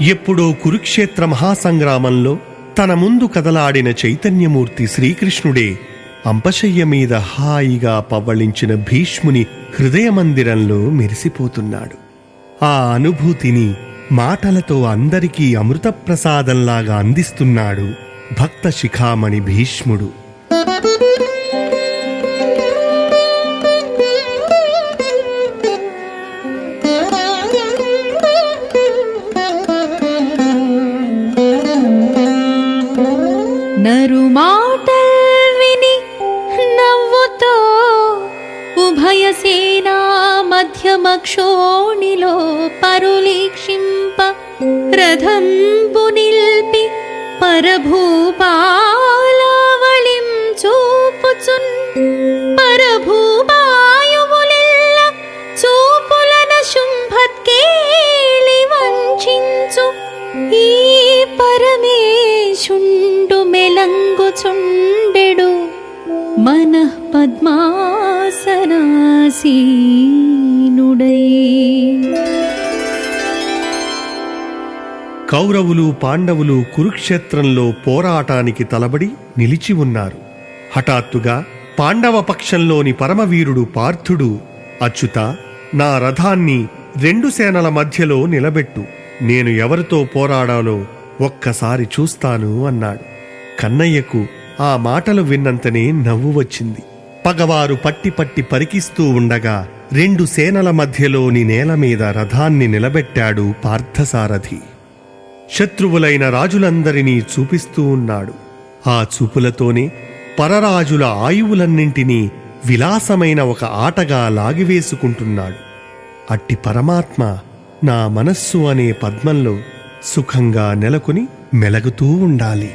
ఎప్పుడో కురుక్షేత్ర మహాసంగ్రామంలో తన ముందు కదలాడిన చైతన్యమూర్తి శ్రీకృష్ణుడే అంపశయ్య మీద హాయిగా పవ్వళించిన భీష్ముని హృదయమందిరంలో మెరిసిపోతున్నాడు. ఆ అనుభూతిని మాటలతో అందరికీ అమృతప్రసాదంలాగా అందిస్తున్నాడు భక్త శిఖామణి భీష్ముడు. నరు మాటల్ విని నవ్వుతో ఉభయ సేనా మధ్యమక్షోణిలో పరులీక్షింప రథంబు నిల్పి పరభూపాలావళిం చూపుచున్ పరభూపాయువులెల్ల చూపులన శుంభత్కేళి వంచించు ఈ పరమే పరమేశుండు మెలంగుచుండెడు మన పద్మాసనాసీనుడై. కౌరవులు పాండవులు కురుక్షేత్రంలో పోరాటానికి తలబడి నిలిచి ఉన్నారు. హఠాత్తుగా పాండవ పక్షంలోని పరమవీరుడు పార్థుడు అచ్యుత నా రథాన్ని రెండు సేనల మధ్యలో నిలబెట్టు. నేను ఎవరితో పోరాడాలో ఒక్కసారి చూస్తాను అన్నాడు. కన్నయ్యకు ఆ మాటలు విన్నంతనే నవ్వు వచ్చింది. పగవారు పట్టి పట్టి పరికిస్తూ ఉండగా రెండు సేనల మధ్యలోని నేల మీద రథాన్ని నిలబెట్టాడు పార్థసారథి. శత్రువులైన రాజులందరినీ చూపిస్తూ ఉన్నాడు. ఆ చూపులతోనే పరరాజుల ఆయువులన్నింటినీ విలాసమైన ఒక ఆటగా లాగివేసుకుంటున్నాడు. అట్టి పరమాత్మ నా మనస్సు అనే పద్మంలో సుఖంగా నెలకొని మెలగుతూ ఉండాలి.